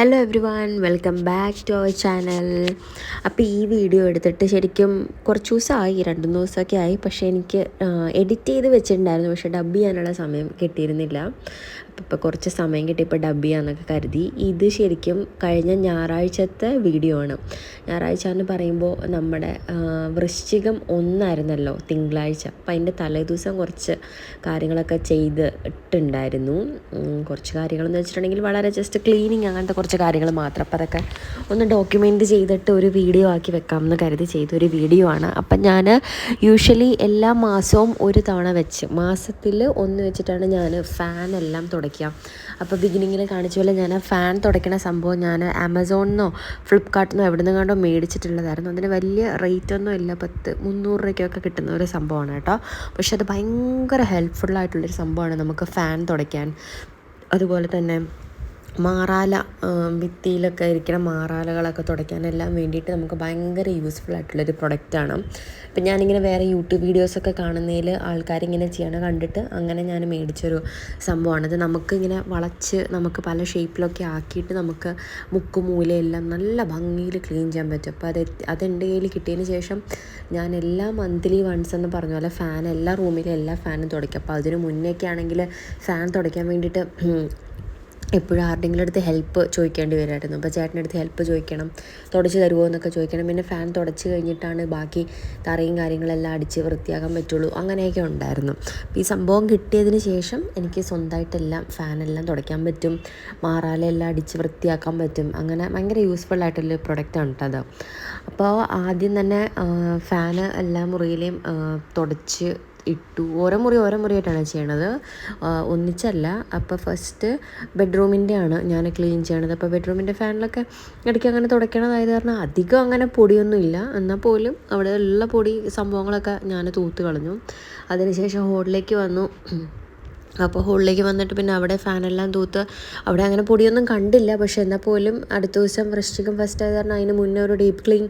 Hello everyone welcome back to our channel അപ്പോൾ ഈ video എടുത്തിട്ട് ശരിക്കും കുറച്ച് ദിവസമായി രണ്ട് ദിവസമൊക്കെ ആയി. പക്ഷേ എനിക്ക് എഡിറ്റ് ചെയ്ത് വെച്ചിട്ടുണ്ടായിരുന്നു. പക്ഷേ ഡബ് ചെയ്യാനുള്ള സമയം കിട്ടിയിരുന്നില്ല. ഇപ്പോൾ കുറച്ച് സമയം കിട്ടിയപ്പോൾ ഡബ് ചെയ്യാമെന്നൊക്കെ കരുതി. ഇത് ശരിക്കും കഴിഞ്ഞ ഞായറാഴ്ചത്തെ വീഡിയോ ആണ്. ഞായറാഴ്ച എന്ന് പറയുമ്പോൾ നമ്മുടെ വൃശ്ചികം ഒന്നായിരുന്നല്ലോ തിങ്കളാഴ്ച. അപ്പോൾ അതിന്റെ തലേദിവസം കുറച്ച് കാര്യങ്ങളൊക്കെ ചെയ്തിട്ടുണ്ടായിരുന്നു. കുറച്ച് കാര്യങ്ങളെന്ന് വെച്ചിട്ടുണ്ടെങ്കിൽ വളരെ ജസ്റ്റ് ക്ലീനിങ് അങ്ങനത്തെ കുറച്ച് കാര്യങ്ങൾ മാത്രം. അപ്പോൾ അതൊക്കെ ഒന്ന് ഡോക്യുമെന്റ് ചെയ്തിട്ട് ഒരു വീഡിയോ ആക്കി വെക്കാമെന്ന് കരുതി ചെയ്തൊരു വീഡിയോ ആണ്. അപ്പം ഞാൻ യൂഷ്വലി എല്ലാ മാസവും ഒരു തവണ വെച്ച്. മാസത്തിൽ ഒന്ന് വെച്ചിട്ടാണ് ഞാൻ ഫാനെല്ലാം എല്ലാം തുടയ്ക്കുക അപ്പോൾ ബിഗിനിങ്ങിൽ കാണിച്ച പോലെ ഞാൻ ഫാൻ തുടയ്ക്കണ സംഭവം ഞാൻ ആമസോണിൽ നിന്നോ എവിടെ നിന്ന് കണ്ടോ മേടിച്ചിട്ടുള്ളതായിരുന്നു. അതിന് വലിയ റേറ്റ് ഒന്നും ഇല്ല. പത്ത് മുന്നൂറ് രൂപയ്ക്കൊക്കെ കിട്ടുന്ന ഒരു സംഭവമാണ് കേട്ടോ. പക്ഷെ അത് ഭയങ്കര ഹെൽപ്ഫുള്ളായിട്ടുള്ളൊരു സംഭവമാണ് നമുക്ക് ഫാൻ തുടയ്ക്കാൻ. അതുപോലെ തന്നെ മാറാല ഭിത്തിയിലൊക്കെ ഇരിക്കുന്ന മാറാലകളൊക്കെ തുടയ്ക്കാനെല്ലാം വേണ്ടിയിട്ട് നമുക്ക് ഭയങ്കര യൂസ്ഫുൾ ആയിട്ടുള്ളൊരു പ്രൊഡക്റ്റാണ് അപ്പം ഞാനിങ്ങനെ വേറെ യൂട്യൂബ് വീഡിയോസൊക്കെ കാണുന്നതിൽ ആൾക്കാരിങ്ങനെ ചെയ്യണ കണ്ടിട്ട് അങ്ങനെ ഞാൻ മേടിച്ചൊരു സംഭവമാണ്. അത് നമുക്കിങ്ങനെ വളച്ച് നമുക്ക് പല ഷേപ്പിലൊക്കെ ആക്കിയിട്ട് നമുക്ക് മുക്ക് മൂലയെല്ലാം നല്ല ഭംഗിയിൽ ക്ലീൻ ചെയ്യാൻ പറ്റും. അപ്പോൾ അത് അതെന്റെ കയ്യിൽ കിട്ടിയതിന് ശേഷം ഞാൻ എല്ലാ മന്ത്ലി വൺസ് എന്ന് പറഞ്ഞ പോലെ ഫാൻ എല്ലാ റൂമിലും എല്ലാ ഫാനും തുടയ്ക്കും. അപ്പോൾ അതിന് മുന്നേയൊക്കെ ആണെങ്കിൽ ഫാൻ തുടയ്ക്കാൻ വേണ്ടിയിട്ട് എപ്പോഴും ആരുടെങ്കിലും അടുത്ത് ഹെൽപ്പ് ചോദിക്കേണ്ടി വരുമായിരുന്നു അപ്പോൾ ചേട്ടന്റെ അടുത്ത് ഹെൽപ്പ് ചോദിക്കണം തുടച്ച് തരുമോ എന്നൊക്കെ ചോദിക്കണം. പിന്നെ ഫാൻ തുടച്ച് കഴിഞ്ഞിട്ടാണ് ബാക്കി തറയും കാര്യങ്ങളെല്ലാം അടിച്ച് വൃത്തിയാക്കാൻ പറ്റുള്ളൂ അങ്ങനെയൊക്കെ ഉണ്ടായിരുന്നു. ഈ സംഭവം കിട്ടിയതിന് ശേഷം എനിക്ക് സ്വന്തമായിട്ടെല്ലാം ഫാനെല്ലാം തുടയ്ക്കാൻ പറ്റും മാറാലെല്ലാം അടിച്ച് വൃത്തിയാക്കാൻ പറ്റും. അങ്ങനെ ഭയങ്കര യൂസ്ഫുൾ ആയിട്ടുള്ള പ്രൊഡക്റ്റാണ് കേട്ടോ അത്. അപ്പോൾ ആദ്യം തന്നെ ഫാന് എല്ലാ മുറിയിലെയും തുടച്ച് ഇട്ടു. ഓരോ മുറി ഓരോ മുറിയായിട്ടാണ് ചെയ്യണത്. ഒന്നിച്ചല്ല. അപ്പോൾ ഫസ്റ്റ് ബെഡ്റൂമിന്റെ ആണ് ഞാൻ ക്ലീൻ ചെയ്യണത്. അപ്പോൾ ബെഡ്റൂമിന്റെ ഫാനിലൊക്കെ ഇടയ്ക്ക് അങ്ങനെ തുടയ്ക്കണതായത് കാരണം അധികം അങ്ങനെ പൊടിയൊന്നുമില്ല. എന്നാൽ പോലും അവിടെ ഉള്ള പൊടി സംഭവങ്ങളൊക്കെ ഞാൻ തൂത്ത് കളഞ്ഞു. അതിനുശേഷം ഹോളിലേക്ക് വന്നു. അപ്പോൾ ഹോളിലേക്ക് വന്നിട്ട് പിന്നെ അവിടെ ഫാനെല്ലാം തൂത്ത് അവിടെ അങ്ങനെ പൊടിയൊന്നും കണ്ടില്ല. പക്ഷേ എന്നാൽ പോലും അടുത്ത ദിവസം വൃശ്ചികം ഫസ്റ്റ് ആയത് കാരണം അതിന് മുന്നേ ഒരു ഡീപ്പ് ക്ലീൻ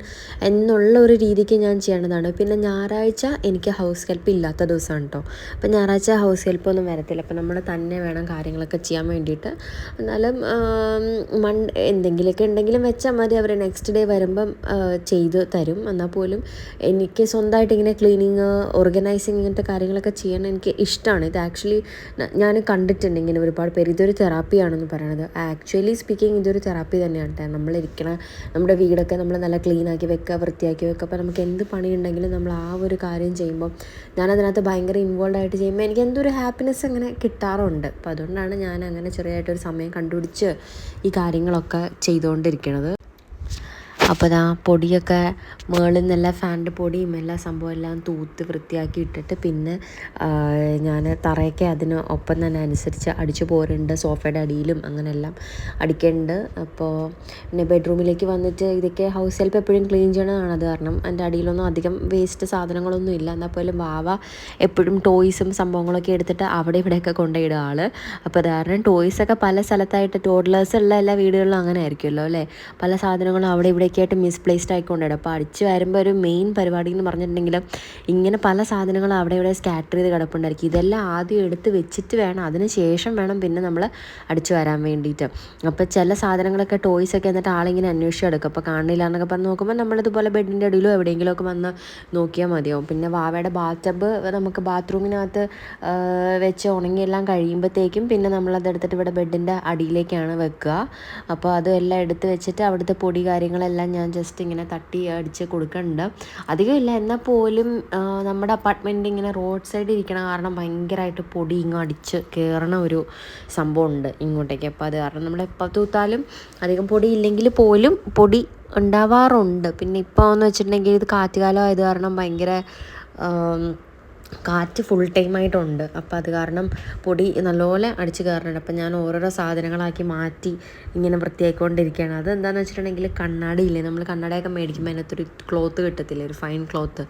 എന്നുള്ള ഒരു രീതിക്ക് ഞാൻ ചെയ്യണതാണ്. പിന്നെ ഞായറാഴ്ച എനിക്ക് ഹൗസ് ഹെൽപ്പ് ഇല്ലാത്ത ദിവസമാണ് കേട്ടോ. അപ്പോൾ ഞായറാഴ്ച ഹൗസ് ഹെൽപ്പൊന്നും വരത്തില്ല. അപ്പോൾ നമ്മൾ തന്നെ വേണം കാര്യങ്ങളൊക്കെ ചെയ്യാൻ വേണ്ടിയിട്ട്. എന്നാലും മൺ എന്തെങ്കിലുമൊക്കെ ഉണ്ടെങ്കിലും വെച്ചാൽ മതി. അവർ നെക്സ്റ്റ് ഡേ വരുമ്പം ചെയ്ത് തരും. എന്നാൽ പോലും എനിക്ക് സ്വന്തമായിട്ട് ഇങ്ങനെ ക്ലീനിങ് ഓർഗനൈസിങ് ഇങ്ങനത്തെ കാര്യങ്ങളൊക്കെ ചെയ്യാൻ എനിക്ക് ഇഷ്ടമാണ്. ഇത് ആക്ച്വലി ഞാൻ കണ്ടിട്ടുണ്ട് ഇങ്ങനെ ഒരുപാട് പേര്. ഇതൊരു തെറാപ്പിയാണെന്ന് പറയണത്. ആക്ച്വലി സ്പീക്കിംഗ് ഇതൊരു തെറാപ്പി തന്നെയാണ് കേട്ടോ നമ്മളിരിക്കണ നമ്മുടെ വീടൊക്കെ നമ്മൾ നല്ല ക്ലീനാക്കി വെക്കുക വൃത്തിയാക്കി വെക്കുക അപ്പോൾ നമുക്ക് എന്ത് പണിയുണ്ടെങ്കിലും നമ്മൾ ആ ഒരു കാര്യം ചെയ്യുമ്പോൾ ഞാൻ ഞാനതിനകത്ത് ഭയങ്കര ഇൻവോൾവ് ആയിട്ട് ചെയ്യുമ്പോൾ എനിക്ക് എന്തൊരു ഹാപ്പിനെസ് അങ്ങനെ കിട്ടാറുണ്ട്. അപ്പോൾ അതുകൊണ്ടാണ് ഞാൻ അങ്ങനെ ചെറിയതായിട്ടൊരു സമയം കണ്ടുപിടിച്ച് ഈ കാര്യങ്ങളൊക്കെ ചെയ്തുകൊണ്ടിരിക്കുന്നത് അപ്പോൾ ദാ പൊടിയൊക്കെ മുകളിൽ നിന്നെല്ലാം ഫാനിന്റെ പൊടിയും എല്ലാ സംഭവം എല്ലാം തൂത്ത് വൃത്തിയാക്കി ഇട്ടിട്ട് പിന്നെ ഞാൻ തറയൊക്കെ അതിന് ഒപ്പം തന്നെ അനുസരിച്ച് അടിച്ചു പോരുന്നുണ്ട്. സോഫയുടെ അടിയിലും അങ്ങനെയെല്ലാം അടിക്കേണ്ട അപ്പോൾ പിന്നെ ബെഡ്റൂമിലേക്ക് വന്നിട്ട് ഇതൊക്കെ ഹൗസ് ഹെൽപ്പ് എപ്പോഴും ക്ലീൻ ചെയ്യണതാണ് അത് കാരണം എന്റെ അടിയിലൊന്നും അധികം വേസ്റ്റ് സാധനങ്ങളൊന്നും ഇല്ല. എന്നാൽ പോലും വാവ എപ്പോഴും ടോയ്സും സംഭവങ്ങളൊക്കെ എടുത്തിട്ട് അവിടെ ഇവിടെയൊക്കെ കൊണ്ടുപോയിടുക ആൾ അപ്പോൾ കാരണം ടോയ്സൊക്കെ പല സ്ഥലത്തായിട്ട് ടോഡ്ലേഴ്സ് ഉള്ള എല്ലാ വീടുകളിലും അങ്ങനെ ആയിരിക്കുമല്ലോ അല്ലേ? പല സാധനങ്ങളും അവിടെ ഇവിടെയൊക്കെ ആയിട്ട് മിസ്പ്ലേസ്ഡ് ആയിക്കൊണ്ടിട അപ്പോൾ അടിച്ച് വരുമ്പോൾ ഒരു മെയിൻ പരിപാടി എന്ന് പറഞ്ഞിട്ടുണ്ടെങ്കിൽ ഇങ്ങനെ പല സാധനങ്ങളും അവിടെ ഇവിടെ സ്കാറ്റർ ചെയ്ത് കിടപ്പുണ്ടായിരിക്കും. ഇതെല്ലാം ആദ്യം എടുത്ത് വെച്ചിട്ട് വേണം. അതിന് ശേഷം വേണം പിന്നെ നമ്മൾ അടിച്ചു വരാൻ വേണ്ടിയിട്ട്. അപ്പോൾ ചില സാധനങ്ങളൊക്കെ ടോയ്സ് ഒക്കെ എന്നിട്ട് ആളിങ്ങനെ അന്വേഷിച്ച് എടുക്കും അപ്പോൾ കാണില്ല എന്നൊക്കെ പറഞ്ഞ് നോക്കുമ്പോൾ നമ്മളിതുപോലെ ബെഡിന്റെ അടിയിലോ എവിടെയെങ്കിലും ഒക്കെ വന്ന് നോക്കിയാൽ മതിയാവും. പിന്നെ വാവയുടെ ബാത്ത് ടബ് നമുക്ക് ബാത്റൂമിനകത്ത് വെച്ച് ഉണങ്ങിയെല്ലാം കഴിയുമ്പോഴത്തേക്കും പിന്നെ നമ്മളത് എടുത്തിട്ട് ഇവിടെ ബെഡിന്റെ അടിയിലേക്കാണ് വെക്കുക. അപ്പോൾ അതെല്ലാം എടുത്ത് വെച്ചിട്ട് അവിടുത്തെ പൊടി കാര്യങ്ങളെല്ലാം ഞാൻ ജസ്റ്റ് ഇങ്ങനെ തട്ടി അടിച്ച് കൊടുക്കുന്നുണ്ട് അധികമില്ല എന്നാൽ പോലും നമ്മുടെ അപ്പാർട്ട്മെന്റ് ഇങ്ങനെ റോഡ് സൈഡ് ഇരിക്കണ കാരണം ഭയങ്കരമായിട്ട് പൊടി ഇങ്ങ് അടിച്ച് കയറണ ഒരു സംഭവമുണ്ട് ഇങ്ങോട്ടേക്ക്. അപ്പോൾ അത് കാരണം നമ്മൾ എപ്പോൾ തൂത്താലും അധികം പൊടി ഇല്ലെങ്കിൽ പോലും പൊടി ഉണ്ടാവാറുണ്ട്. പിന്നെ ഇപ്പോൾ എന്ന് വെച്ചിട്ടുണ്ടെങ്കിൽ ഇത് കാറ്റുകാലം ആയത് കാരണം ഭയങ്കര കാറ്റ് ഫുൾ ടൈം ആയിട്ടുണ്ട്. അപ്പോൾ അത് കാരണം പൊടി നല്ലപോലെ അടിച്ച് കയറുന്നുണ്ട് അപ്പോൾ ഞാൻ ഓരോരോ സാധനങ്ങളാക്കി മാറ്റി ഇങ്ങനെ വൃത്തിയാക്കിക്കൊണ്ടിരിക്കുകയാണ് അത് എന്താണെന്ന് വെച്ചിട്ടുണ്ടെങ്കിൽ കണ്ണാടിയില്ലേ നമ്മൾ കണ്ണാടിയൊക്കെ മേടിക്കുമ്പോൾ അതിനകത്തൊരു ക്ലോത്ത് കിട്ടത്തില്ലേ? ഒരു ഫൈൻ ക്ലോത്ത്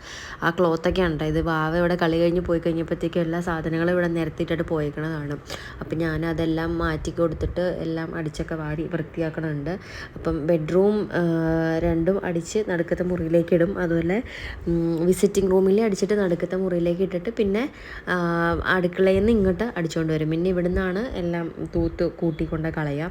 ആ ക്ലോത്തൊക്കെ ഉണ്ട് ഇത് വാവ ഇവിടെ കളി കഴിഞ്ഞ് പോയി കഴിഞ്ഞപ്പോഴത്തേക്കും എല്ലാ സാധനങ്ങളും ഇവിടെ നിരത്തിയിട്ടിട്ട് പോയിക്കണതാണ്. അപ്പം ഞാൻ അതെല്ലാം മാറ്റി കൊടുത്തിട്ട് എല്ലാം അടിച്ചൊക്കെ വാടി വൃത്തിയാക്കണുണ്ട്. അപ്പം ബെഡ്റൂം രണ്ടും അടിച്ച് നടുക്കത്തെ മുറിയിലേക്ക് ഇടും. അതുപോലെ വിസിറ്റിംഗ് റൂമിൽ അടിച്ചിട്ട് നടുക്കത്തെ മുറിയിലേക്ക് ഇട്ടിട്ട് പിന്നെ അടുക്കളയിൽ നിന്ന് ഇങ്ങോട്ട് അടിച്ചുകൊണ്ട് വരും. പിന്നെ ഇവിടെ നിന്നാണ് എല്ലാം തൂത്ത് കൂട്ടിക്കൊണ്ട് കളയുക.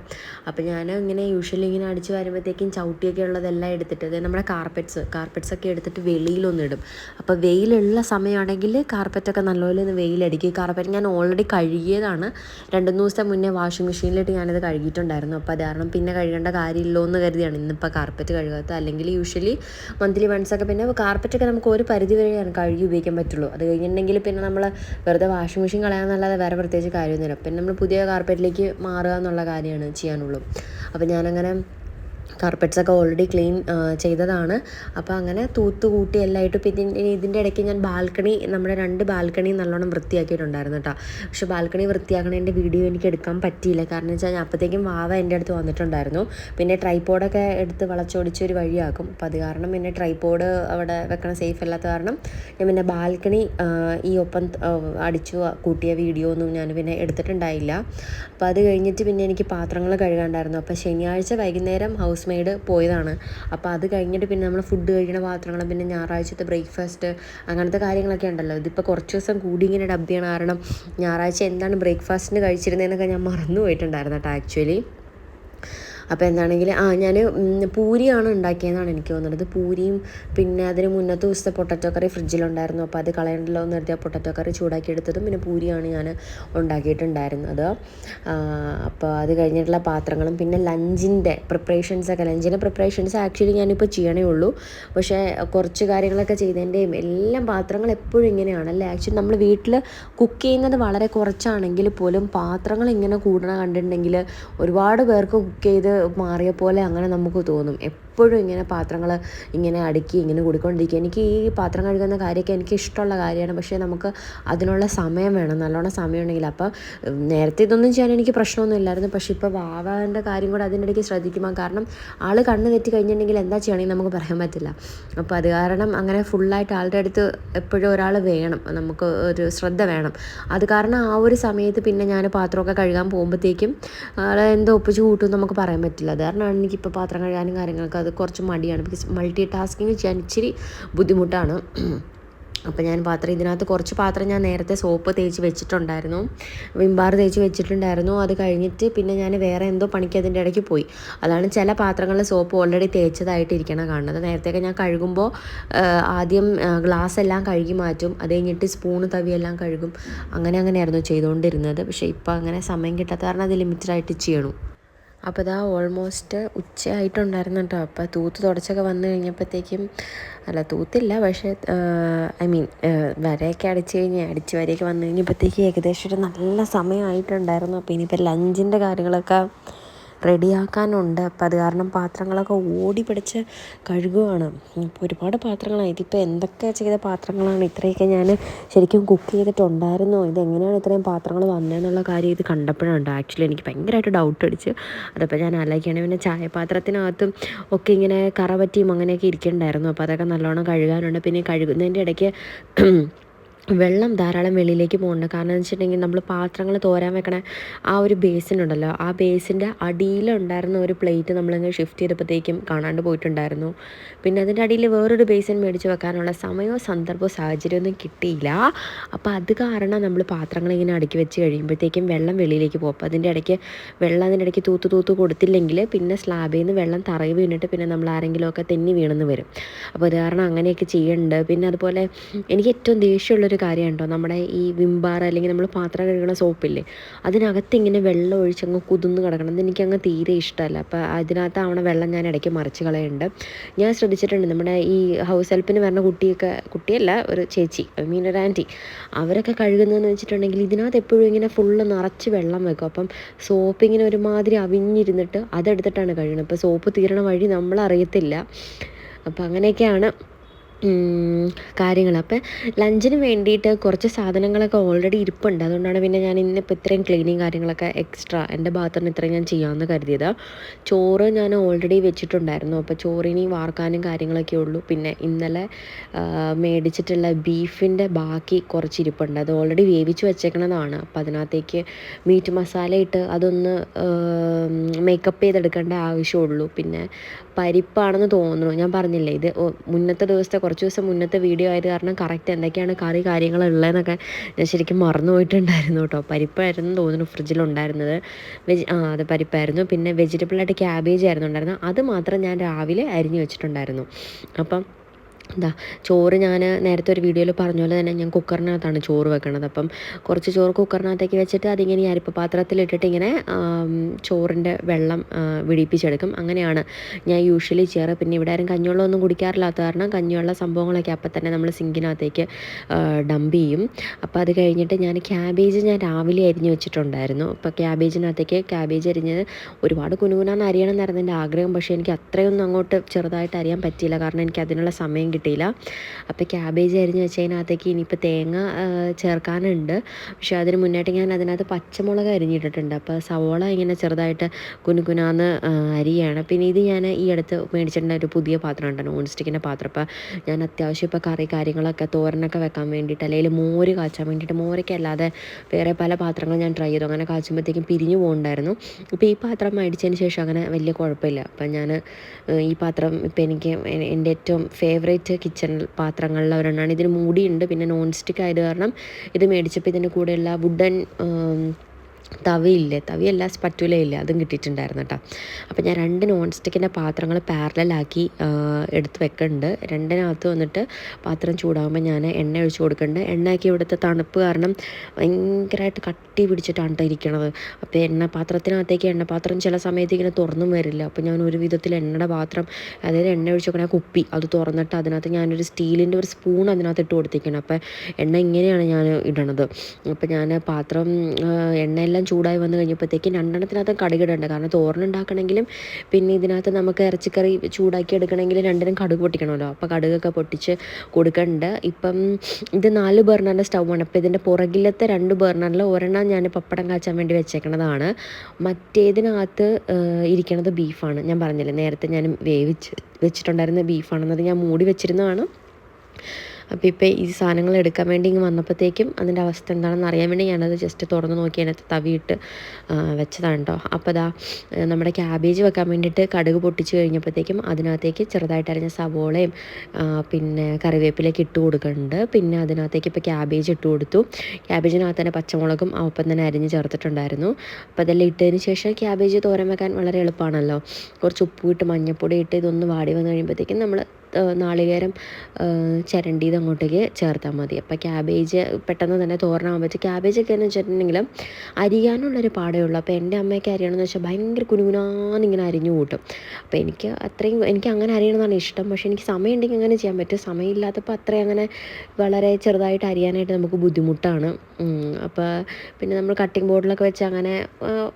അപ്പോൾ ഞാൻ ഇങ്ങനെ യൂഷ്വലി ഇങ്ങനെ അടിച്ച് വരുമ്പോഴത്തേക്കും ചവിട്ടിയൊക്കെ ഉള്ളതെല്ലാം എടുത്തിട്ട് അതായത് നമ്മുടെ കാർപ്പറ്റ്സ് കാർപ്പറ്റ്സ് ഒക്കെ എടുത്തിട്ട് വെളിയിലൊന്നും ഇടും. അപ്പോൾ വെയിലുള്ള സമയമാണെങ്കിൽ കാർപ്പറ്റൊക്കെ നല്ലപോലെ ഒന്ന് വെയിലടിക്കും. കാർപ്പറ്റ് ഞാൻ ഓൾറെഡി കഴുകിയതാണ്. രണ്ട് മൂന്ന് ദിവസത്തെ മുന്നേ വാഷിംഗ് മെഷീനിലിട്ട് ഞാനത് കഴുകിയിട്ടുണ്ടായിരുന്നു. അപ്പോൾ അത് കാരണം പിന്നെ കഴുകേണ്ട കാര്യമില്ലോ എന്ന് കരുതിയാണ് ഇന്നിപ്പോൾ കാർപ്പറ്റ് കഴുകാത്തത്. അല്ലെങ്കിൽ യൂഷ്വലി മന്ത്ലി വൺസ് ഒക്കെ പിന്നെ കാർപ്പറ്റൊക്കെ നമുക്ക് ഒരു പരിധി വരെയാണ് കഴുകി ഉപയോഗിക്കാൻ പറ്റുള്ളൂ. അത് കഴിഞ്ഞിട്ടുണ്ടെങ്കിൽ പിന്നെ നമ്മൾ വെറുതെ വാഷിംഗ് മെഷീൻ കളയാന്നല്ലാതെ വേറെ പ്രത്യേകിച്ച് കാര്യമൊന്നുമില്ല. പിന്നെ നമ്മൾ പുതിയ കാർപ്പറ്റിലേക്ക് മാറുക എന്നുള്ള കാര്യമാണ് ചെയ്യാനുള്ളൂ. അപ്പം ഞാനങ്ങനെ കാർപ്പറ്റ്സൊക്കെ ഓൾറെഡി ക്ലീൻ ചെയ്തതാണ്. അപ്പോൾ അങ്ങനെ തൂത്ത് കൂട്ടി എല്ലായിട്ട് പിന്നെ ഇതിന്റെ ഇടയ്ക്ക് ഞാൻ ബാൽക്കണി നമ്മുടെ രണ്ട് ബാൽക്കണി നല്ലോണം വൃത്തിയാക്കിയിട്ടുണ്ടായിരുന്നു കേട്ടോ. പക്ഷെ ബാൽക്കണി വൃത്തിയാക്കണതിന്റെ വീഡിയോ എനിക്ക് എടുക്കാൻ പറ്റിയില്ല. കാരണം വെച്ചാൽ ഞാൻ അപ്പോഴത്തേക്കും വാവ എന്റെ അടുത്ത് വന്നിട്ടുണ്ടായിരുന്നു. പിന്നെ ട്രൈപ്പോഡൊക്കെ എടുത്ത് വളച്ചൊടിച്ച് ഒരു വഴിയാക്കും. അപ്പം അത് കാരണം പിന്നെ ട്രൈപോഡ് അവിടെ വെക്കണ സേഫ് അല്ലാത്ത കാരണം ഞാൻ പിന്നെ ബാൽക്കണി ഈ ഒപ്പം അടിച്ചു കൂട്ടിയ വീഡിയോ ഒന്നും ഞാൻ പിന്നെ എടുത്തിട്ടുണ്ടായില്ല. അപ്പോൾ അത് കഴിഞ്ഞിട്ട് പിന്നെ എനിക്ക് പാത്രങ്ങൾ കഴുകാണ്ടായിരുന്നു. അപ്പോൾ ശനിയാഴ്ച വൈകുന്നേരം ഹൗസ് മെയ്ഡ് പോയതാണ്. അപ്പോൾ അത് കഴിഞ്ഞിട്ട് പിന്നെ നമ്മൾ ഫുഡ് കഴിക്കുന്ന പാത്രങ്ങൾ പിന്നെ ഞായറാഴ്ചത്തെ ബ്രേക്ക്ഫാസ്റ്റ് അങ്ങനത്തെ കാര്യങ്ങളൊക്കെ ഉണ്ടല്ലോ. ഇതിപ്പോൾ കുറച്ച് ദിവസം കൂടി ഇങ്ങനെ ഡബ് ചെയ്യണം. കാരണം ഞായറാഴ്ച എന്താണ് ബ്രേക്ക്ഫാസ്റ്റിന് കഴിച്ചിരുന്നതെന്നൊക്കെ ഞാൻ മറന്നു പോയിട്ടുണ്ടായിരുന്നു കേട്ടോ ആക്ച്വലി അപ്പോൾ എന്താണെങ്കിൽ ആ ഞാൻ പൂരിയാണ് ഉണ്ടാക്കിയതെന്നാണ് എനിക്ക് തോന്നുന്നത്. പൂരിയും പിന്നെ അതിന് മുന്നത്തെ ദിവസത്തെ പൊട്ടറ്റോ കറി ഫ്രിഡ്ജിലുണ്ടായിരുന്നു. അപ്പോൾ അത് കളയണ്ടല്ലോ എന്ന് കരുതിയ പൊട്ടറ്റോ കറി ചൂടാക്കി എടുത്തതും പിന്നെ പൂരിയാണ് ഞാൻ ഉണ്ടാക്കിയിട്ടുണ്ടായിരുന്നത്. അപ്പോൾ അത് കഴിഞ്ഞിട്ടുള്ള പാത്രങ്ങളും പിന്നെ ലഞ്ചിന്റെ പ്രിപ്പറേഷൻസൊക്കെ ലഞ്ചിന്റെ പ്രിപ്പറേഷൻസ് ആക്ച്വലി ഞാനിപ്പോൾ ചെയ്യണേ ഉള്ളൂ. പക്ഷേ കുറച്ച് കാര്യങ്ങളൊക്കെ ചെയ്തതിന്റെയും എല്ലാം പാത്രങ്ങൾ എപ്പോഴും ഇങ്ങനെയാണ്. അല്ലേ? ആക്ച്വലി നമ്മൾ വീട്ടിൽ കുക്ക് ചെയ്യുന്നത് വളരെ കുറച്ചാണെങ്കിൽ പോലും പാത്രങ്ങൾ ഇങ്ങനെ കൂടണ കണ്ടിട്ടുണ്ടെങ്കിൽ ഒരുപാട് പേർക്ക് കുക്ക് ചെയ്ത് മാറിയ പോലെ അങ്ങനെ നമുക്ക് തോന്നും. എപ്പോഴും ഇങ്ങനെ പാത്രങ്ങൾ ഇങ്ങനെ അടുക്കി ഇങ്ങനെ കൂടിക്കൊണ്ടിരിക്കുക. എനിക്ക് ഈ പാത്രം കഴുകുന്ന കാര്യമൊക്കെ എനിക്ക് ഇഷ്ടമുള്ള കാര്യമാണ്. പക്ഷേ നമുക്ക് അതിനുള്ള സമയം വേണം. നല്ലോണം സമയം ഉണ്ടെങ്കിൽ അപ്പോൾ നേരത്തെ ഇതൊന്നും ചെയ്യാൻ എനിക്ക് പ്രശ്നമൊന്നും ഇല്ലായിരുന്നു. പക്ഷേ ഇപ്പോൾ വാവാന്റെ കാര്യം കൂടെ അതിന്റെ ഇടയ്ക്ക് ശ്രദ്ധിക്കുമ്പോൾ കാരണം ആൾ കണ്ണ് തെറ്റി കഴിഞ്ഞിട്ടുണ്ടെങ്കിൽ എന്താ ചെയ്യണമെങ്കിൽ നമുക്ക് പറയാൻ പറ്റില്ല. അപ്പോൾ അത് കാരണം അങ്ങനെ ഫുള്ളായിട്ട് ആളുടെ അടുത്ത് എപ്പോഴും ഒരാൾ വേണം. നമുക്ക് ഒരു ശ്രദ്ധ വേണം. അത് കാരണം ആ ഒരു സമയത്ത് പിന്നെ ഞാൻ പാത്രമൊക്കെ കഴുകാൻ പോകുമ്പോഴത്തേക്കും ആളെ എന്തോ ഒപ്പിച്ച് കൂട്ടും നമുക്ക് പറയാൻ പറ്റില്ല. അത് കാരണമാണ് എനിക്കിപ്പോൾ പാത്രം കഴുകാനും കാര്യങ്ങളൊക്കെ അത് കുറച്ച് മടിയാണ്. ബിക്കോസ് മൾട്ടി ടാസ്കിങ് ചെയ്യാൻ ഇച്ചിരി ബുദ്ധിമുട്ടാണ്. അപ്പോൾ ഞാൻ പാത്രം ഇതിനകത്ത് കുറച്ച് പാത്രം ഞാൻ നേരത്തെ സോപ്പ് തേച്ച് വെച്ചിട്ടുണ്ടായിരുന്നു. വിംബാർ തേച്ച് വെച്ചിട്ടുണ്ടായിരുന്നു. അത് കഴിഞ്ഞിട്ട് പിന്നെ ഞാൻ വേറെ എന്തോ പണിക്ക് അതിന്റെ ഇടയ്ക്ക് പോയി. അതാണ് ചില പാത്രങ്ങളിൽ സോപ്പ് ഓൾറെഡി തേച്ചതായിട്ടിരിക്കണം കാണുന്നത്. നേരത്തെയൊക്കെ ഞാൻ കഴുകുമ്പോൾ ആദ്യം ഗ്ലാസ് എല്ലാം കഴുകി മാറ്റും. അത് കഴിഞ്ഞിട്ട് സ്പൂണ് തവിയെല്ലാം കഴുകും. അങ്ങനെ അങ്ങനെയായിരുന്നു ചെയ്തുകൊണ്ടിരുന്നത്. പക്ഷേ ഇപ്പോൾ അങ്ങനെ സമയം കിട്ടാത്ത കാരണം അത് ലിമിറ്റഡായിട്ട് ചെയ്യണം. അപ്പോൾ ഇതാ ഓൾമോസ്റ്റ് ഉച്ചയായിട്ടുണ്ടായിരുന്നു കേട്ടോ അപ്പോൾ തൂത്ത് തുടച്ചൊക്കെ വന്നു കഴിഞ്ഞപ്പോഴത്തേക്കും അല്ല തൂത്തില്ല പക്ഷേ ഐ മീൻ വരയൊക്കെ അടിച്ചു കഴിഞ്ഞ് അടിച്ച് വരയൊക്കെ വന്നു കഴിഞ്ഞപ്പോഴത്തേക്ക് ഏകദേശം ഒരു നല്ല സമയമായിട്ടുണ്ടായിരുന്നു. അപ്പോൾ ഇനിയിപ്പോൾ ലഞ്ചിന്റെ കാര്യങ്ങളൊക്കെ റെഡിയാക്കാനുണ്ട്. അപ്പം അത് കാരണം പാത്രങ്ങളൊക്കെ ഓടി പിടിച്ച് കഴുകുകയാണ് ഇപ്പോൾ ഒരുപാട് പാത്രങ്ങളാണ് ഇതിപ്പോൾ എന്തൊക്കെ ചെയ്ത പാത്രങ്ങളാണ്? ഇത്രയൊക്കെ ഞാൻ ശരിക്കും കുക്ക് ചെയ്തിട്ടുണ്ടായിരുന്നോ. ഇതെങ്ങനെയാണ് ഇത്രയും പാത്രങ്ങൾ വന്നതെന്നുള്ള കാര്യം ഇത് കണ്ടപ്പോഴുണ്ട് ആക്ച്വലി എനിക്ക് ഭയങ്കരമായിട്ട് ഡൗട്ട് അടിച്ച്. അതപ്പോൾ ഞാൻ ആലോചിക്കുകയാണ്. പിന്നെ ചായപാത്രത്തിനകത്തും ഒക്കെ ഇങ്ങനെ കറ പറ്റിയും അങ്ങനെയൊക്കെ ഇരിക്കുന്നുണ്ടായിരുന്നു അപ്പോൾ അതൊക്കെ നല്ലോണം കഴുകാനുണ്ട്. പിന്നെ കഴുകുന്നതിന്റെ ഇടയ്ക്ക് വെള്ളം ധാരാളം വെളിയിലേക്ക് പോകുന്നുണ്ട് കാരണം എന്ന് വെച്ചിട്ടുണ്ടെങ്കിൽ നമ്മൾ പാത്രങ്ങൾ തോരാൻ വെക്കണ ആ ഒരു ബേസിൻ ഉണ്ടല്ലോ ആ ബേസിന്റെ അടിയിലുണ്ടായിരുന്ന ഒരു പ്ലേറ്റ് നമ്മളിങ്ങനെ ഷിഫ്റ്റ് ചെയ്തപ്പോഴത്തേക്കും കാണാണ്ട് പോയിട്ടുണ്ടായിരുന്നു. പിന്നെ അതിന്റെ അടിയിൽ വേറൊരു ബേസിൻ മേടിച്ച് വെക്കാനുള്ള സമയമോ സന്ദർഭമോ സാഹചര്യമൊന്നും കിട്ടിയില്ല. അപ്പോൾ അത് കാരണം നമ്മൾ പാത്രങ്ങൾ ഇങ്ങനെ അടുക്കി വെച്ച് കഴിയുമ്പോഴത്തേക്കും വെള്ളം വെളിയിലേക്ക് പോകും. അപ്പോൾ അതിന്റെ ഇടയ്ക്ക് വെള്ളം അതിന്റെ ഇടയ്ക്ക് തൂത്ത് തൂത്ത് കൊടുത്തില്ലെങ്കിൽ പിന്നെ സ്ലാബിൽ നിന്ന് വെള്ളം തറയിൽ വീണിട്ട് പിന്നെ നമ്മൾ ആരെങ്കിലുമൊക്കെ തെന്നി വീണെന്ന് വരും. അപ്പോൾ അത് കാരണം അങ്ങനെയൊക്കെ ചെയ്യുന്നുണ്ട് പിന്നെ അതുപോലെ എനിക്ക് ഏറ്റവും ദേഷ്യമുള്ളൊരു കാര്യം ഉണ്ടോ നമ്മുടെ ഈ വിംബാർ അല്ലെങ്കിൽ നമ്മൾ പാത്രം കഴുകുന്ന സോപ്പില്ലേ അതിനകത്ത് ഇങ്ങനെ വെള്ളം ഒഴിച്ച് അങ്ങ് കുതിർന്ന് കിടക്കണം. അത് അങ്ങ് തീരെ ഇഷ്ടമല്ല. അപ്പോൾ അതിനകത്താവണ വെള്ളം ഞാൻ ഇടയ്ക്ക് മറിച്ച് കളയുന്നുണ്ട്. ഞാൻ ശ്രദ്ധിച്ചിട്ടുണ്ട് നമ്മുടെ ഈ ഹൗസ് ഹെൽപ്പിന് വരുന്ന കുട്ടിയൊക്കെ കുട്ടിയല്ല ഒരു ചേച്ചി ഐ മീൻ ഒരു ആന്റി അവരൊക്കെ കഴുകുന്നതെന്ന് വെച്ചിട്ടുണ്ടെങ്കിൽ ഇതിനകത്ത് എപ്പോഴും ഇങ്ങനെ ഫുള്ള് നിറച്ച് വെള്ളം വെക്കും. അപ്പം സോപ്പ് ഇങ്ങനെ ഒരുമാതിരി അവിഞ്ഞിരുന്നിട്ട് അതെടുത്തിട്ടാണ് കഴുകുന്നത്. അപ്പോൾ സോപ്പ് തീരണ വഴി നമ്മളറിയത്തില്ല. അപ്പോൾ അങ്ങനെയൊക്കെയാണ് കാര്യങ്ങൾ. അപ്പം ലഞ്ചിന് വേണ്ടിയിട്ട് കുറച്ച് സാധനങ്ങളൊക്കെ ഓൾറെഡി ഇരിപ്പുണ്ട്. അതുകൊണ്ടാണ് പിന്നെ ഞാൻ ഇന്നിപ്പോൾ ഇത്രയും ക്ലീനിങ് കാര്യങ്ങളൊക്കെ എക്സ്ട്രാ എന്റെ ഭാഗത്തുനിന്ന് ഇത്രയും ഞാൻ ചെയ്യാമെന്ന് കരുതിയത്. ചോറ് ഞാൻ ഓൾറെഡി വെച്ചിട്ടുണ്ടായിരുന്നു. അപ്പോൾ ചോറിനി വാർക്കാനും കാര്യങ്ങളൊക്കെ ഉള്ളൂ. പിന്നെ ഇന്നലെ മേടിച്ചിട്ടുള്ള ബീഫിന്റെ ബാക്കി കുറച്ച് ഇരിപ്പുണ്ട്. അത് ഓൾറെഡി വേവിച്ച് വെച്ചേക്കണതാണ്. അപ്പോൾ അതിനകത്തേക്ക് മീറ്റ് മസാല ഇട്ട് അതൊന്ന് മേക്കപ്പ് ചെയ്തെടുക്കേണ്ട ആവശ്യമുള്ളൂ. പിന്നെ പരിപ്പാണെന്ന് തോന്നുന്നു. ഞാൻ പറഞ്ഞില്ലേ ഇത് മുന്നത്തെ ദിവസത്തെ കുറച്ച് ദിവസം മുന്നത്തെ വീഡിയോ ആയത് കാരണം കറക്റ്റ് എന്തൊക്കെയാണ് കറി കാര്യങ്ങൾ ഉള്ളതെന്നൊക്കെ ഞാൻ ശരിക്കും മറന്നു പോയിട്ടുണ്ടായിരുന്നു കേട്ടോ. പരിപ്പായിരുന്നു തോന്നുന്നു ഫ്രിഡ്ജിലുണ്ടായിരുന്നത്. വെജ് ആ അത് പരിപ്പായിരുന്നു. പിന്നെ വെജിറ്റബിളായിട്ട് ക്യാബേജ് ആയിരുന്നു ഉണ്ടായിരുന്നത്. അത് മാത്രം ഞാൻ രാവിലെ അരിഞ്ഞു വെച്ചിട്ടുണ്ടായിരുന്നു. അപ്പം എന്താ ചോറ് ഞാൻ നേരത്തെ ഒരു വീഡിയോയിൽ പറഞ്ഞ പോലെ തന്നെ ഞാൻ കുക്കറിനകത്താണ് ചോറ് വെക്കണത്. അപ്പം കുറച്ച് ചോറ് കുക്കറിനകത്തേക്ക് വെച്ചിട്ട് അതിങ്ങനെ ഈ അരിപ്പ പാത്രത്തിലിട്ടിട്ട് ഇങ്ങനെ ചോറിന്റെ വെള്ളം വിടിപ്പിച്ചെടുക്കും. അങ്ങനെയാണ് ഞാൻ യൂഷ്വലി ചെയ്യാറ്. പിന്നെ ഇവിടെ ആരും കഞ്ഞിവെള്ളമൊന്നും കുടിക്കാറില്ലാത്ത കാരണം കഞ്ഞിവെള്ള സംഭവങ്ങളൊക്കെ അപ്പം തന്നെ നമ്മൾ സിങ്കിനകത്തേക്ക് ഡംപ് ചെയ്യും. അപ്പോൾ അത് കഴിഞ്ഞിട്ട് ഞാൻ ക്യാബേജ് ഞാൻ രാവിലെ അരിഞ്ഞ് വെച്ചിട്ടുണ്ടായിരുന്നു. അപ്പോൾ ക്യാബേജിനകത്തേക്ക് ക്യാബേജ് അരിഞ്ഞത് ഒരുപാട് കുനുകുനാന്ന് അരിയണം എന്നായിരുന്നു എന്റെ ആഗ്രഹം. പക്ഷേ എനിക്ക് അത്രയൊന്നും അങ്ങോട്ട് ചെറുതായിട്ട് അറിയാൻ പറ്റിയില്ല. കാരണം എനിക്ക് അതിനുള്ള സമയം കിട്ടിയില്ല. അപ്പോൾ ക്യാബേജ് അരിഞ്ഞ് വെച്ചതിനകത്തേക്ക് ഇനിയിപ്പോൾ തേങ്ങ ചേർക്കാനുണ്ട്. പക്ഷേ അതിന് മുന്നായിട്ട് ഞാൻ അതിനകത്ത് പച്ചമുളക് അരിഞ്ഞിട്ടിട്ടുണ്ട്. അപ്പോൾ സവോള ഇങ്ങനെ ചെറുതായിട്ട് കുനുകുനാന്ന് അരിയാണ്. പിന്നെ ഇത് ഞാൻ ഈ അടുത്ത് മേടിച്ചിട്ടുണ്ട ഒരു പുതിയ പാത്രമുണ്ട് നോൺ സ്റ്റിക്കിന്റെ പാത്രം. അപ്പോൾ ഞാൻ അത്യാവശ്യം ഇപ്പോൾ കറി കാര്യങ്ങളൊക്കെ തോരനൊക്കെ വെക്കാൻ വേണ്ടിയിട്ട് അല്ലെങ്കിൽ മോര് കാച്ചാൻ വേണ്ടിയിട്ട് മോരൊക്കെ അല്ലാതെ വേറെ പല പാത്രങ്ങൾ ഞാൻ ട്രൈ ചെയ്തു. അങ്ങനെ കാച്ചുമ്പോഴത്തേക്കും പിരിഞ്ഞു പോകുന്നുണ്ടായിരുന്നു ഇപ്പോൾ ഈ പാത്രം മേടിച്ചതിന് ശേഷം അങ്ങനെ വലിയ കുഴപ്പമില്ല. അപ്പം ഞാൻ ഈ പാത്രം ഇപ്പോൾ എനിക്ക് എന്റെ ഏറ്റവും ഫേവറേറ്റ് കിച്ചൺ പാത്രങ്ങളിൽ ഒരെണ്ണമാണ് ഇതിന് മൂടിയുണ്ട്. പിന്നെ നോൺ സ്റ്റിക്ക് ആയത് കാരണം ഇത് മേടിച്ചപ്പോൾ ഇതിന്റെ കൂടെയുള്ള വുഡൻ തവിയില്ലേ? തവിയല്ല സ്പറ്റുലയില്ല അതും കിട്ടിയിട്ടുണ്ടായിരുന്നു കേട്ടോ അപ്പോൾ ഞാൻ രണ്ട് നോൺ സ്റ്റിക്കിന്റെ പാത്രങ്ങൾ പാരലാക്കി എടുത്ത് വെക്കുന്നുണ്ട് രണ്ടിനകത്ത് വന്നിട്ട് പാത്രം ചൂടാകുമ്പോൾ ഞാൻ എണ്ണ ഒഴിച്ച് കൊടുക്കുന്നുണ്ട് എണ്ണയൊക്കെ ഇവിടുത്തെ തണുപ്പ് കാരണം ഭയങ്കരമായിട്ട് കട്ടി പിടിച്ചിട്ടാണ് ഇരിക്കണത്. അപ്പോൾ എണ്ണ പാത്രത്തിനകത്തേക്ക് എണ്ണ പാത്രം ചില സമയത്ത് ഇങ്ങനെ തുറന്നും വരില്ല. അപ്പോൾ ഞാൻ ഒരു വിധത്തിൽ എണ്ണയുടെ പാത്രം അതായത് എണ്ണ ഒഴിച്ച് വെക്കണ കുപ്പി അത് തുറന്നിട്ട് അതിനകത്ത് ഞാനൊരു സ്റ്റീലിന്റെ ഒരു സ്പൂൺ അതിനകത്ത് ഇട്ട് കൊടുത്തിരിക്കണം. അപ്പോൾ എണ്ണ ഇങ്ങനെയാണ് ഞാൻ ഇടണത്. അപ്പോൾ ഞാൻ പാത്രം എണ്ണയെല്ലാം എല്ലാം ചൂടായി വന്നു കഴിഞ്ഞപ്പോഴത്തേക്കും രണ്ടെണ്ണത്തിനകത്ത് കടുകിടണ്ട. കാരണം തോരൻ ഉണ്ടാക്കണമെങ്കിലും പിന്നെ ഇതിനകത്ത് നമുക്ക് ഇറച്ചിക്കറി ചൂടാക്കി എടുക്കണമെങ്കിൽ രണ്ടിനും കടുക് പൊട്ടിക്കണമല്ലോ. അപ്പോൾ കടുകൊക്കെ പൊട്ടിച്ച് കൊടുക്കണ്ട്. ഇപ്പം ഇത് നാല് ബർണറിന്റെ സ്റ്റൗവാണ്. അപ്പോൾ ഇതിന്റെ പുറകിലത്തെ രണ്ട് ബർണറിൽ ഒരെണ്ണം ഞാൻ പപ്പടം കാച്ചാൻ വേണ്ടി വെച്ചേക്കണതാണ്. മറ്റേതിനകത്ത് ഇരിക്കണത് ബീഫാണ്. ഞാൻ പറഞ്ഞില്ലേ നേരത്തെ ഞാൻ വേവിച്ച് വെച്ചിട്ടുണ്ടായിരുന്ന ബീഫാണെന്നത് ഞാൻ മൂടി വെച്ചിരുന്നതാണ്. അപ്പോൾ ഇപ്പോൾ ഈ സാധനങ്ങൾ എടുക്കാൻ വേണ്ടി ഇങ്ങ് വന്നപ്പോഴത്തേക്കും അതിന്റെ അവസ്ഥ എന്താണെന്ന് അറിയാൻ വേണ്ടി ഞാനത് ജസ്റ്റ് തുറന്ന് നോക്കി അതിനകത്ത് തവിയിട്ട് വെച്ചതാണ് കേട്ടോ അപ്പോൾ അതാ നമ്മുടെ ക്യാബേജ് വെക്കാൻ വേണ്ടിയിട്ട് കടുക് പൊട്ടിച്ച് കഴിഞ്ഞപ്പോഴത്തേക്കും അതിനകത്തേക്ക് ചെറുതായിട്ട് അരിഞ്ഞ സവോളയും പിന്നെ കറിവേപ്പിലേക്ക് ഇട്ട് കൊടുക്കുന്നുണ്ട്. പിന്നെ അതിനകത്തേക്ക് ഇപ്പോൾ ക്യാബേജ് ഇട്ട് കൊടുത്തു. ക്യാബേജിനകത്ത് തന്നെ പച്ചമുളകും ഒപ്പം തന്നെ അരിഞ്ഞ് ചേർത്തിട്ടുണ്ടായിരുന്നു. അപ്പോൾ അതെല്ലാം ഇട്ടതിന് ശേഷം ക്യാബേജ് തോരൻ വെക്കാൻ വളരെ എളുപ്പമാണല്ലോ. കുറച്ച് ഉപ്പ് ഇട്ട് മഞ്ഞൾപ്പൊടി ഇട്ട് ഇതൊന്ന് വാടി വന്ന് കഴിയുമ്പോഴത്തേക്കും നമ്മൾ നാളികേരം ചിരണ്ടിയത് അങ്ങോട്ടേക്ക് ചേർത്താൽ മതി. അപ്പോൾ ക്യാബേജ് പെട്ടെന്ന് തന്നെ തോരനാകുമ്പോൾ ക്യാബേജൊക്കെ എന്ന് വെച്ചിട്ടുണ്ടെങ്കിൽ അരിയാനുള്ളൊരു പാടേ ഉള്ളൂ അപ്പോൾ എന്റെ അമ്മയൊക്കെ അരിയണമെന്ന് വെച്ചാൽ ഭയങ്കര കുനുകുനാന്ന് ഇങ്ങനെ അരിഞ്ഞു കൂട്ടും. അപ്പോൾ എനിക്ക് അത്രയും എനിക്ക് അങ്ങനെ അരിയണമെന്നാണ് ഇഷ്ടം. പക്ഷേ എനിക്ക് സമയം ഉണ്ടെങ്കിൽ അങ്ങനെ ചെയ്യാൻ പറ്റും. സമയമില്ലാത്തപ്പോൾ അത്രയും അങ്ങനെ വളരെ ചെറുതായിട്ട് അരിയാനായിട്ട് നമുക്ക് ബുദ്ധിമുട്ടാണ്. അപ്പോൾ പിന്നെ നമ്മൾ കട്ടിംഗ് ബോർഡിലൊക്കെ വെച്ച് അങ്ങനെ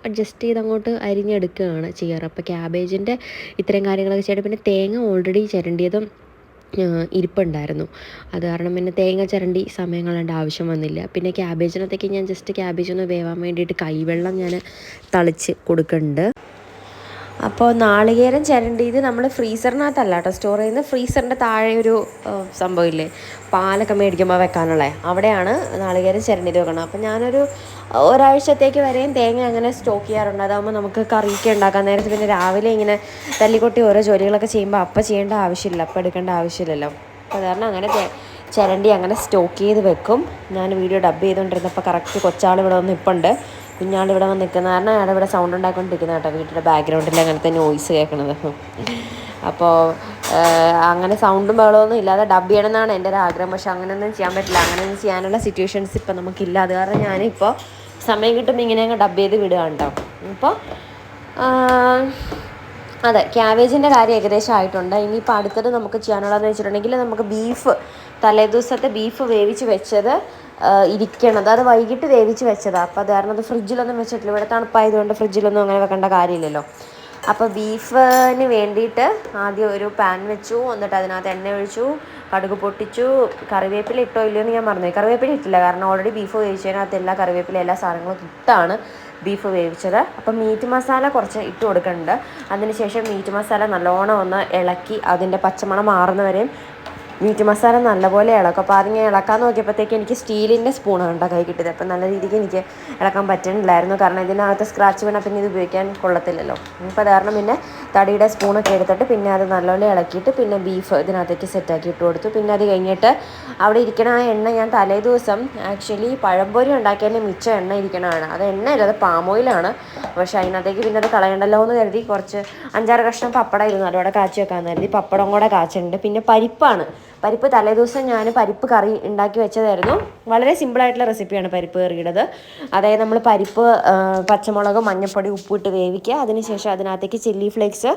അഡ്ജസ്റ്റ് ചെയ്ത് അങ്ങോട്ട് അരിഞ്ഞെടുക്കുകയാണ് ചെയ്യാറ്. അപ്പോൾ ക്യാബേജിന്റെ ഇത്രയും കാര്യങ്ങളൊക്കെ ചെയ്തിട്ട് പിന്നെ തേങ്ങ ഓൾറെഡി ചിരണ്ടിയതും ഇരിപ്പുണ്ടായിരുന്നു. അത് കാരണം പിന്നെ തേങ്ങ ചിരണ്ടി സമയം കളയേണ്ട ആവശ്യം വന്നില്ല. പിന്നെ ക്യാബേജിനകത്തേക്ക് ഞാൻ ജസ്റ്റ് ക്യാബേജ് ഒന്ന് വേവാൻ വേണ്ടിയിട്ട് കൈവെള്ളം ഞാൻ തളിച്ച് കൊടുക്കുന്നുണ്ട് അപ്പോൾ നാളികേരം ചിരണ്ടിയത് നമ്മൾ ഫ്രീസറിനകത്തല്ല കേട്ടോ സ്റ്റോർ ചെയ്യുന്നത് ഫ്രീസറിന്റെ താഴെ ഒരു സംഭവമില്ലേ പാലൊക്കെ മേടിക്കുമ്പോൾ വെക്കാനുള്ളത് അവിടെയാണ് നാളികേരം ചിരണ്ടിയത് വെക്കണം അപ്പോൾ ഞാനൊരു ഒരാഴ്ചത്തേക്ക് വരെയും തേങ്ങ അങ്ങനെ സ്റ്റോക്ക് ചെയ്യാറുണ്ട്. അതാകുമ്പോൾ നമുക്ക് കറിയൊക്കെ ഉണ്ടാക്കാൻ നേരത്തെ പിന്നെ രാവിലെ ഇങ്ങനെ തല്ലിക്കൊട്ടി ഓരോ ജോലികളൊക്കെ ചെയ്യുമ്പോൾ അപ്പം ചെയ്യേണ്ട ആവശ്യമില്ല. അപ്പം എടുക്കേണ്ട ആവശ്യമില്ലല്ലോ. അപ്പോൾ കാരണം അങ്ങനെ ചിരണ്ടി അങ്ങനെ സ്റ്റോക്ക് ചെയ്ത് വെക്കും. ഞാൻ വീഡിയോ ഡബ് ചെയ്തുകൊണ്ടിരുന്നപ്പോൾ കറക്റ്റ് കൊച്ചാൾ ഇവിടെ വന്ന് ഇപ്പുണ്ട്. കുഞ്ഞാൾ ഇവിടെ വന്ന് നിൽക്കുന്ന കാരണം അയാൾ ഇവിടെ സൗണ്ട് ഉണ്ടാക്കിക്കൊണ്ടിരിക്കുന്ന കേട്ടോ. വീട്ടിലെ ബാക്ക്ഗ്രൗണ്ടിൽ അങ്ങനത്തെ നോയ്സ് കേൾക്കണത്. അപ്പോൾ അങ്ങനെ സൗണ്ടും ബഹളമൊന്നും ഇല്ലാതെ ഡബ് ചെയ്യണമെന്നാണ് എന്റെ ഒരു ആഗ്രഹം. പക്ഷെ അങ്ങനെയൊന്നും ചെയ്യാൻ പറ്റില്ല. അങ്ങനെയൊന്നും ചെയ്യാനുള്ള സിറ്റുവേഷൻസ് ഇപ്പം നമുക്കില്ല. അത് കാരണം ഞാനിപ്പോൾ സമയം കിട്ടുമ്പോൾ ഇങ്ങനെ അങ്ങ് ഡബ് ചെയ്ത് വിടുകയാണ് കേട്ടോ അപ്പോൾ അതെ ക്യാബേജിന്റെ കാര്യം ഏകദേശം ആയിട്ടുണ്ട്. ഇനിയിപ്പോൾ അടുത്തത് നമുക്ക് ചെയ്യാനുള്ളതെന്ന് വെച്ചിട്ടുണ്ടെങ്കിൽ നമുക്ക് ബീഫ് തലേദിവസത്തെ ബീഫ് വേവിച്ച് വെച്ചത് ഇരിക്കണത്. അത് വൈകിട്ട് വേവിച്ച് വെച്ചതാണ് അപ്പോൾ അത് കാരണം അത് ഫ്രിഡ്ജിലൊന്നും വെച്ചിട്ടില്ല. ഇവിടെ തണുപ്പായതുകൊണ്ട് ഫ്രിഡ്ജിലൊന്നും അങ്ങനെ വെക്കേണ്ട കാര്യമില്ലല്ലോ. അപ്പോൾ ബീഫിന് വേണ്ടിയിട്ട് ആദ്യം ഒരു പാൻ വെച്ചു എന്നിട്ട് അതിനകത്ത് എണ്ണ ഒഴിച്ചു കടുക് പൊട്ടിച്ചു കറിവേപ്പില ഇട്ടോ ഇല്ലയോ എന്ന് ഞാൻ മറന്നു കറിവേപ്പില ഇട്ടില്ല കാരണം ഓൾറെഡി ബീഫ് വേവിച്ചതിനകത്ത് എല്ലാ കറിവേപ്പില എല്ലാ സാധനങ്ങളും ഇട്ടാണ് ബീഫ് വേവിച്ചത്. അപ്പം മീറ്റ് മസാല കുറച്ച് ഇട്ട് കൊടുക്കുന്നുണ്ട്. അതിനുശേഷം മീറ്റ് മസാല നല്ലോണം ഒന്ന് ഇളക്കി അതിന്റെ പച്ചമണം മാറുന്നവരെയും മീറ്റ് മസാല നല്ലപോലെ ഇളക്കും അപ്പോൾ അതിങ്ങനെ ഇളക്കാൻ നോക്കിയപ്പോഴത്തേക്ക് എനിക്ക് സ്റ്റീലിന്റെ സ്പൂണാണ് കേട്ടോ കൈ കിട്ടിയത്. അപ്പം നല്ല രീതിക്ക് എനിക്ക് ഇളക്കാൻ പറ്റുന്നില്ലായിരുന്നു കാരണം ഇതിനകത്ത് സ്ക്രാച്ച് വീണാൽ പിന്നെ ഇത് ഉപയോഗിക്കാൻ കൊള്ളത്തില്ലല്ലോ. അപ്പോൾ കാരണം പിന്നെ തടിയുടെ സ്പൂണൊക്കെ എടുത്തിട്ട് പിന്നെ അത് നല്ലപോലെ ഇളക്കിയിട്ട് പിന്നെ ബീഫ് ഇതിനകത്തേക്ക് സെറ്റാക്കി ഇട്ട് കൊടുത്തു. പിന്നെ അത് കഴിഞ്ഞിട്ട് അവിടെ ഇരിക്കണ ആ എണ്ണ ഞാൻ തലേ ദിവസം ആക്ച്വലി പഴംപൊരി ഉണ്ടാക്കിയതിന്റെ മിച്ചം എണ്ണ ഇരിക്കണതാണ്. അത് എണ്ണയില്ല അത് പാം ഓയിലാണ് പക്ഷേ അതിനകത്തേക്ക് പിന്നെ അത് കളയണ്ടല്ലോ എന്ന് കരുതി കുറച്ച് അഞ്ചാറ് കഷ്ണം പപ്പടം ഇരുന്നു. അതോടെ കാച്ചി വെക്കാമെന്ന് കരുതി. പപ്പടം കൂടെ കാച്ചിട്ടുണ്ട്. പിന്നെ പരിപ്പാണ്. പരിപ്പ് തലേദിവസം ഞാൻ പരിപ്പ് കറി ഉണ്ടാക്കി വെച്ചതായിരുന്നു. വളരെ സിമ്പിളായിട്ടുള്ള റെസിപ്പിയാണ് പരിപ്പ് കറിയുടേത്. അതായത് നമ്മൾ പരിപ്പ് പച്ചമുളക് മഞ്ഞൾപ്പൊടി ഉപ്പിട്ട് വേവിക്കുക. അതിനുശേഷം അതിനകത്തേക്ക് ചില്ലി ഫ്ലേക്സ്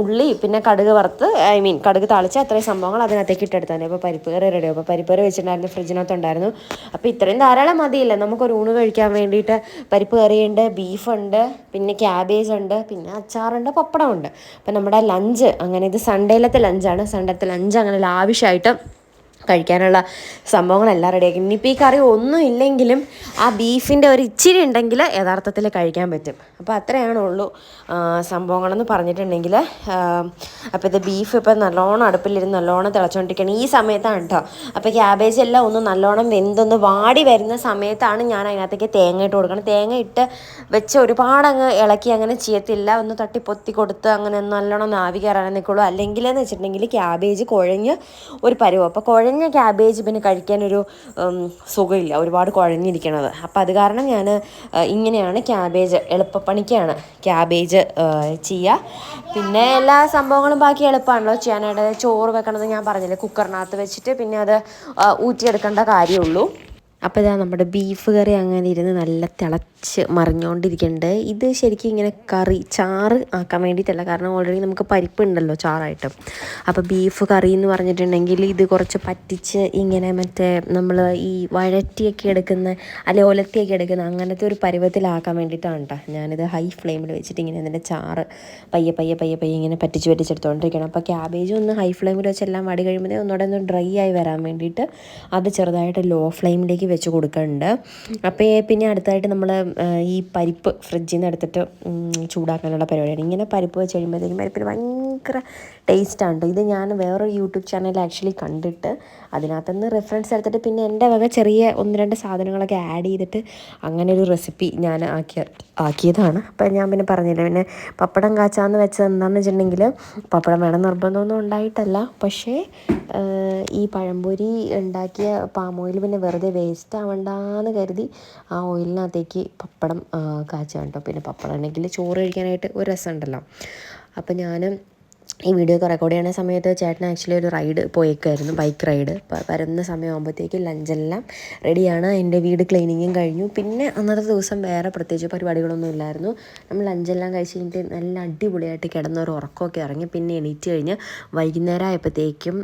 ഉള്ളി പിന്നെ കടുക് വറുത്ത് ഐ മീൻ കടുക് താളിച്ച് അത്രയും സംഭവങ്ങൾ അതിനകത്തേക്ക് ഇട്ടെടുത്താൽ അപ്പോൾ പരിപ്പ് കറി റെഡി അപ്പോൾ പരിപ്പ് കറി വെച്ചിട്ടുണ്ടായിരുന്നു ഫ്രിഡ്ജിനകത്തുണ്ടായിരുന്നു. അപ്പോൾ ഇത്രയും ധാരാളം മതിയില്ല? നമുക്കൊരു ഊണ് കഴിക്കാൻ വേണ്ടിയിട്ട് പരിപ്പ് കറിയുണ്ട് ബീഫുണ്ട് പിന്നെ ക്യാബേജ് ഉണ്ട് പിന്നെ അച്ചാറുണ്ട് പപ്പടമുണ്ട്. അപ്പോൾ നമ്മുടെ ലഞ്ച് അങ്ങനെ ഇത് സൺഡേയിലത്തെ ലഞ്ചാണ് സൺഡേത്തെ ലഞ്ച് അങ്ങനെ ലാവിഷായിട്ട് കഴിക്കാനുള്ള സംഭവങ്ങളെല്ലാം റെഡിയാക്കി ഇനിയിപ്പോൾ ഈ കറി ഒന്നും ഇല്ലെങ്കിലും ആ ബീഫിന്റെ ഒരു ഇച്ചിരി ഉണ്ടെങ്കിൽ യഥാർത്ഥത്തിൽ കഴിക്കാൻ പറ്റും. അപ്പോൾ അത്രയാണ് ഉള്ളൂ സംഭവങ്ങളെന്ന് പറഞ്ഞിട്ടുണ്ടെങ്കിൽ. അപ്പോൾ ഇത് ബീഫ് ഇപ്പം നല്ലോണം അടുപ്പിലിരുന്ന് നല്ലോണം തിളച്ചുകൊണ്ടിരിക്കുകയാണ് ഈ സമയത്താണ് കേട്ടോ അപ്പോൾ ക്യാബേജ് എല്ലാം ഒന്ന് നല്ലോണം വെന്തൊന്ന് വാടി വരുന്ന സമയത്താണ് ഞാൻ അതിനകത്തേക്ക് തേങ്ങ ഇട്ട് കൊടുക്കണം തേങ്ങ ഇട്ട് വെച്ച് ഒരുപാട് അങ്ങ് ഇളക്കി അങ്ങനെ ചെയ്യത്തില്ല. ഒന്ന് തട്ടി പൊത്തി കൊടുത്ത് അങ്ങനെ നല്ലോണം നാവി ആവി കയറാൻ നിൽക്കുള്ളൂ അല്ലെങ്കിൽ എന്ന് വെച്ചിട്ടുണ്ടെങ്കിൽ ക്യാബേജ് കുഴഞ്ഞ് ഒരു പരുവം. അപ്പോൾ കുഴഞ്ഞ ക്യാബേജ് പിന്നെ കഴിക്കാനൊരു സുഖമില്ല. ഒരുപാട് കുഴഞ്ഞിരിക്കണത്. അപ്പോൾ അത് കാരണം ഞാൻ ഇങ്ങനെയാണ് ക്യാബേജ് എളുപ്പപ്പണിക്കാണ്. ക്യാബേജ് ചെയ്യുക പിന്നെ എല്ലാ സംഭവങ്ങളും ബാക്കി എളുപ്പമാണല്ലോ ചെയ്യാനായിട്ട്. ചോറ് വെക്കണത് ഞാൻ പറഞ്ഞില്ലേ കുക്കറിനകത്ത് വെച്ചിട്ട് പിന്നെ അത് ഊറ്റിയെടുക്കേണ്ട കാര്യമുള്ളൂ. അപ്പോൾ ഇതാ നമ്മുടെ ബീഫ് കറി അങ്ങനെ ഇരുന്ന് നല്ല തിളച്ച് മറിഞ്ഞുകൊണ്ടിരിക്കുന്നുണ്ട് ഇത് ശരിക്കും ഇങ്ങനെ കറി ചാറ് ആക്കാൻ വേണ്ടിയിട്ടല്ല. കാരണം ഓൾറെഡി നമുക്ക് പരിപ്പ് ഉണ്ടല്ലോ ചാറായിട്ട്. അപ്പോൾ ബീഫ് കറി എന്ന് പറഞ്ഞിട്ടുണ്ടെങ്കിൽ ഇത് കുറച്ച് പറ്റിച്ച് ഇങ്ങനെ മറ്റേ നമ്മൾ ഈ വഴറ്റിയൊക്കെ എടുക്കുന്ന അല്ലെ ഒലത്തിയൊക്കെ എടുക്കുന്ന അങ്ങനത്തെ ഒരു പരുവത്തിലാക്കാൻ വേണ്ടിയിട്ടാണ് കേട്ടോ ഞാനിത് ഹൈ ഫ്ലെയിമിൽ വെച്ചിട്ട് ഇങ്ങനെ അതിന്റെ ചാറ് പയ്യെ പയ്യെ പയ്യെ പയ്യെ ഇങ്ങനെ പറ്റിച്ച് പറ്റിച്ചെടുത്തോണ്ടിരിക്കണം അപ്പോൾ ക്യാബേജ് ഒന്ന് ഹൈ ഫ്ലെയിമിൽ വെച്ച് എല്ലാം വടി കഴിയുമ്പോഴേ ഒന്നുകൂടെ ഒന്ന് ഡ്രൈ ആയി വരാൻ വേണ്ടിയിട്ട് അത് ചെറുതായിട്ട് ലോ ഫ്ലെയിമിലേക്ക് വെച്ച് കൊടുക്കുന്നുണ്ട് അപ്പോൾ പിന്നെ അടുത്തായിട്ട് നമ്മൾ ഈ പരിപ്പ് ഫ്രിഡ്ജിൽ നിന്ന് എടുത്തിട്ട് ചൂടാക്കാനുള്ള പരിപാടിയാണ്. ഇങ്ങനെ പരിപ്പ് വെച്ച് കഴിയുമ്പോഴത്തേക്കും പരിപ്പിന് ഭയങ്കര ടേസ്റ്റാണ് കേട്ടോ ഇത് ഞാൻ വേറൊരു യൂട്യൂബ് ചാനൽ ആക്ച്വലി കണ്ടിട്ട് അതിനകത്തുനിന്ന് റെഫറൻസ് എടുത്തിട്ട് പിന്നെ എന്റെ വക ചെറിയ ഒന്ന് രണ്ട് സാധനങ്ങളൊക്കെ ആഡ് ചെയ്തിട്ട് അങ്ങനെ ഒരു റെസിപ്പി ഞാൻ ആക്കിയ ആക്കിയതാണ്. അപ്പം ഞാൻ പിന്നെ പറഞ്ഞില്ല പിന്നെ പപ്പടം കാച്ചാന്ന് വെച്ചത് എന്താണെന്ന് വെച്ചിട്ടുണ്ടെങ്കിൽ പപ്പടം വേണം നിർബന്ധമൊന്നും ഉണ്ടായിട്ടല്ല. പക്ഷേ ഈ പഴംപൊരി ഉണ്ടാക്കിയ പാം ഓയിൽ പിന്നെ വെറുതെ വേസ്റ്റ് ആവണ്ടെന്ന് കരുതി ആ ഓയിലിനകത്തേക്ക് പപ്പടം കാച്ചാണ് കേട്ടോ പിന്നെ പപ്പടം ഉണ്ടെങ്കിൽ ചോറ് കഴിക്കാനായിട്ട് ഒരു രസമുണ്ടല്ലോ. അപ്പം ഞാൻ ഈ വീഡിയോ ഒക്കെ റെക്കോർഡ് ചെയ്യുന്ന സമയത്ത് ചേട്ടൻ ആക്ച്വലി ഒരു റൈഡ് പോയേക്കായിരുന്നു ബൈക്ക് റൈഡ് വരുന്ന സമയമാകുമ്പോഴത്തേക്കും ലഞ്ചെല്ലാം റെഡിയാണ് എന്റെ വീട് ക്ലീനിങ്ങും കഴിഞ്ഞു. പിന്നെ അന്നത്തെ ദിവസം വേറെ പ്രത്യേകിച്ച് പരിപാടികളൊന്നും ഇല്ലായിരുന്നു. നമ്മൾ ലഞ്ചെല്ലാം കഴിച്ച് കഴിഞ്ഞിട്ട് നല്ല അടിപൊളിയായിട്ട് കിടന്ന ഒരു ഉറക്കമൊക്കെ ഇറങ്ങി. പിന്നെ എണീറ്റ് കഴിഞ്ഞ് വൈകുന്നേരം ആയപ്പോഴത്തേക്കും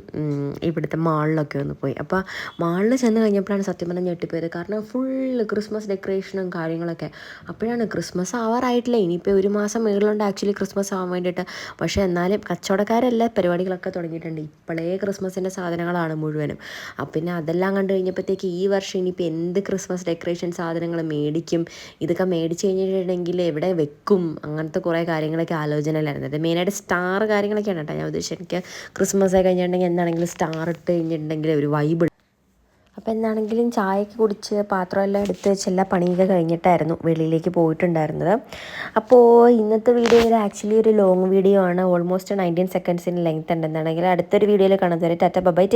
ഇവിടുത്തെ മാളിലൊക്കെ ഒന്ന് പോയി. അപ്പോൾ മാളിൽ ചെന്ന് കഴിഞ്ഞപ്പോഴാണ് സത്യം പറഞ്ഞാൽ ഞെട്ടിപ്പോയത്. കാരണം ഫുള്ള് ക്രിസ്മസ് ഡെക്കറേഷനും കാര്യങ്ങളൊക്കെ. അപ്പോഴാണ് ക്രിസ്മസ് ആവാറായിട്ടില്ല ഇനിയിപ്പോൾ ഒരു മാസം മേളിലുണ്ട് ആക്ച്വലി ക്രിസ്മസ് ആവാൻ വേണ്ടിയിട്ട്. പക്ഷേ എന്നാലും കച്ചവടക്കാരെല്ലാം പരിപാടികളൊക്കെ തുടങ്ങിയിട്ടുണ്ട്. ഇപ്പോഴേ ക്രിസ്മസിന്റെ സാധനങ്ങളാണ് മുഴുവനും. അപ്പം പിന്നെ അതെല്ലാം കണ്ടു കഴിഞ്ഞപ്പോഴത്തേക്ക് ഈ വർഷം ഇനിയിപ്പോൾ എന്ത് ക്രിസ്മസ് ഡെക്കറേഷൻ സാധനങ്ങൾ മേടിക്കും? ഇതൊക്കെ മേടിച്ച് കഴിഞ്ഞിട്ടുണ്ടെങ്കിൽ എവിടെ വെക്കും? അങ്ങനത്തെ കുറേ കാര്യങ്ങളൊക്കെ ആലോചനയിലായിരുന്നു. അത് മെയിനായിട്ട് സ്റ്റാർ കാര്യങ്ങളൊക്കെയാണ് കേട്ടോ. ഞാൻ ഉദ്ദേശിച്ചത് എനിക്ക് ക്രിസ്മസ് ഒക്കെ കഴിഞ്ഞിട്ടുണ്ടെങ്കിൽ എന്താണെങ്കിലും സ്റ്റാർ ഇട്ട് കഴിഞ്ഞിട്ടുണ്ടെങ്കിൽ ഒരു വൈബ് അപ്പോൾ എന്താണെങ്കിലും ചായയൊക്കെ കുടിച്ച് പാത്രമെല്ലാം എടുത്ത് വെച്ച് എല്ലാ പണിയൊക്കെ കഴിഞ്ഞിട്ടായിരുന്നു വെളിയിലേക്ക് പോയിട്ടുണ്ടായിരുന്നത്. അപ്പോൾ ഇന്നത്തെ വീഡിയോ ആക്ച്വലി ഒരു ലോങ് വീഡിയോ ആണ്. ഓൾമോസ്റ്റ് നയന്റീൻ സെക്കൻഡ്സിന് ലെങ്ത് ഉണ്ട് എന്താണെങ്കിൽ അടുത്തൊരു വീഡിയോയിൽ കാണുന്നത് വരെ ടാറ്റ ബൈ